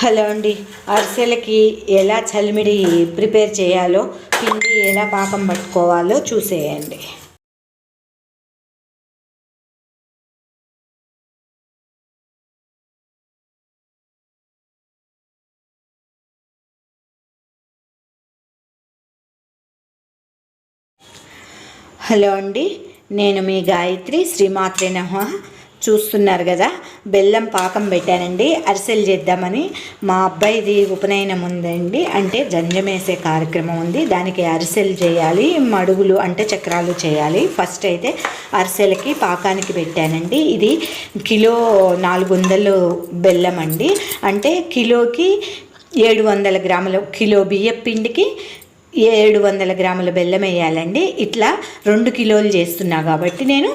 Hello అండి. అరిసెలకి ఎలా చలిమిడి prepare చేయాలో పిండి ఎలా పాకం పట్టుకోవాలో చూసేయండి. హలో అండి. నేను మీ గాయత్రి శ్రీమాత్రే నమ. చూస్తున్నారు కదా బెల్లం పాకం పెట్టానండి అరిసెలు చేద్దామని. మా అబ్బాయిది ఉపనయనం ఉందండి అంటే జంజమేసే కార్యక్రమం ఉంది. దానికి అరిసెలు చేయాలి మడుగులు అంటే చక్రాలు చేయాలి. ఫస్ట్ అయితే అరిసెలకి పాకానికి పెట్టానండి. ఇది కిలో నాలుగు వందలు బెల్లం అండి. అంటే కిలోకి ఏడు వందల గ్రాముల కిలో బియ్యం పిండికి ఏడు వందల గ్రాముల బెల్లం వేయాలండి. ఇట్లా రెండు కిలోలు చేస్తున్నా కాబట్టి నేను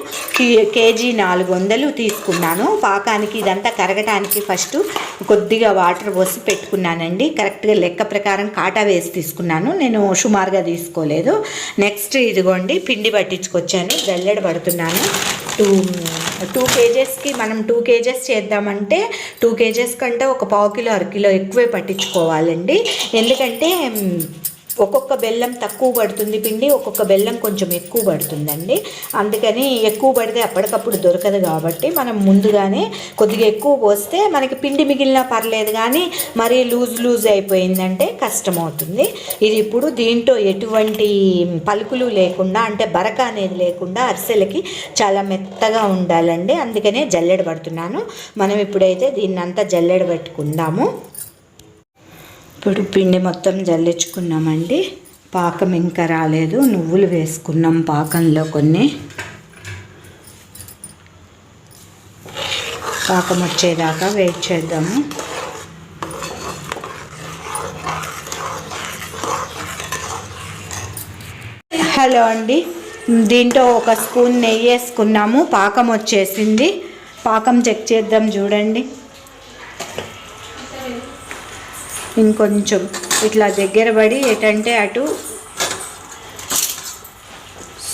కేజీ నాలుగు వందలు తీసుకున్నాను. పాకానికి ఇదంతా కరగటానికి ఫస్ట్ కొద్దిగా వాటర్ పోసి పెట్టుకున్నానండి. కరెక్ట్గా లెక్క ప్రకారం కాటా వేసి తీసుకున్నాను. నేను సుమారుగా తీసుకోలేదు. నెక్స్ట్ ఇదిగోండి పిండి పట్టించుకొచ్చాను. జల్లెడ పడుతున్నాను. టూ టూ కేజెస్కి మనం టూ కేజెస్ చేద్దామంటే టూ కేజెస్ కంటే ఒక పావు కిలో అర కిలో ఎక్కువే పట్టించుకోవాలండి. ఎందుకంటే ఒక్కొక్క బెల్లం తక్కువ పడుతుంది పిండి ఒక్కొక్క బెల్లం కొంచెం ఎక్కువ పడుతుందండి. అందుకని ఎక్కువ పడితే అప్పటికప్పుడు దొరకదు కాబట్టి మనం ముందుగానే కొద్దిగా ఎక్కువ పోస్తే మనకి పిండి మిగిలినా పర్లేదు కానీ మరీ లూజ్ లూజ్ అయిపోయిందంటే కష్టమవుతుంది. ఇది ఇప్పుడు దీంట్లో ఎటువంటి పలుకులు లేకుండా అంటే బరక అనేది లేకుండా అరిసెలకి చాలా మెత్తగా ఉండాలండి. అందుకనే జల్లెడ పడుతున్నాను. మనం ఇప్పుడైతే దీన్ని అంతా జల్లెడ పెట్టుకుందాము. ఇప్పుడు పిండి మొత్తం జల్లించుకున్నామండి. పాకం ఇంకా రాలేదు. నువ్వులు వేసుకున్నాం పాకంలో కొన్ని. పాకం వచ్చేదాకా వెయిట్ చేద్దాము. హలో అండి. దీంట్లో ఒక స్పూన్ నెయ్యి వేసుకున్నాము. పాకం వచ్చేసింది. పాకం చెక్ చేద్దాం చూడండి. ఇంకొంచెం ఇట్లా దగ్గర పడి ఎటంటే అటు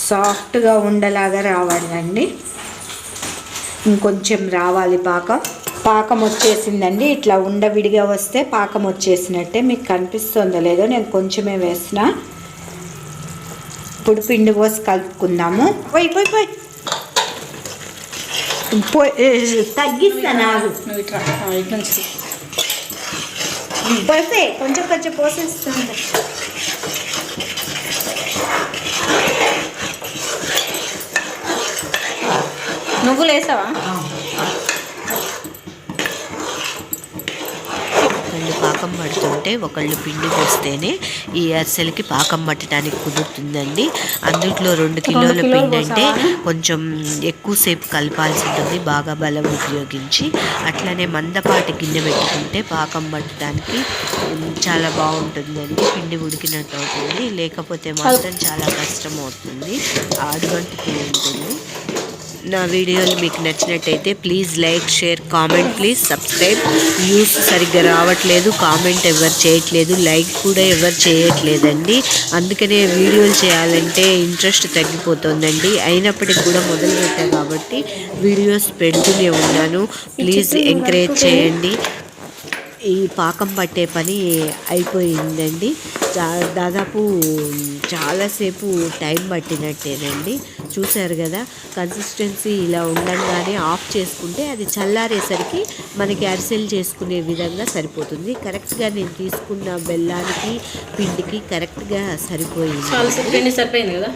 సాఫ్ట్గా ఉండలాగా రావాలండి. ఇంకొంచెం రావాలి పాకం. పాకం వచ్చేసిందండి. ఇట్లా ఉండవిడిగా వస్తే పాకం వచ్చేసినట్టే మీకు కనిపిస్తుందో లేదో నేను కొంచెమే వేసిన. ఇప్పుడు పిండి పోసి కలుపుకుందాము. పోయి పోయి పోయి. తగ్గిస్తాను పోసే కొంచెం కొంచెం పోసేస్తుంది. నువ్వులు వేసావా పాకం పడుతుంటే ఒకళ్ళు పిండి పోస్తేనే ఈ అరిసెలకి పాకం పట్టడానికి కుదురుతుందండి. అందుట్లో రెండు కిలోల పిండి అంటే? కొంచెం ఎక్కువసేపు కలపాల్సి ఉంటుంది. బాగా బలం ఉపయోగించి అట్లనే మందపాటి గిన్నె పెట్టుకుంటే పాకం పట్టడానికి చాలా బాగుంటుందండి. పిండి ఉడికినట్టు అవుతుంది. లేకపోతే మాత్రం చాలా కష్టం అవుతుంది. ఆడుగంటుతూ ఉంటుంది. నా వీడియోలు మీకు నచ్చినట్టయితే please like share comment please subscribe. Views సరిగ్గా రావట్లేదు కామెంట్ ఎవరు చేయట్లేదు లైక్ కూడా ఎవరు చేయట్లేదండి. అందుకనే వీడియోలు చేయాలంటే ఇంట్రెస్ట్ తగ్గిపోతుందండి. అయినప్పటికీ కూడా మొదలుపెట్టా కాబట్టి వీడియోస్ పెడుతూనే ఉన్నాను. ప్లీజ్ ఎంకరేజ్ చేయండి. ఈ పాకం పట్టే పని అయిపోయిందండి. దాదాపు చాలాసేపు టైం పట్టినట్టేనండి. చూశారు కదా కన్సిస్టెన్సీ ఇలా ఉండంగానే ఆఫ్ చేసుకుంటే అది చల్లారేసరికి మనకి అరిసెలు చేసుకునే విధంగా సరిపోతుంది. కరెక్ట్గా నేను తీసుకున్న బెల్లానికి పిండికి కరెక్ట్గా సరిపోయింది. చాలా సరిపోయింది కదా?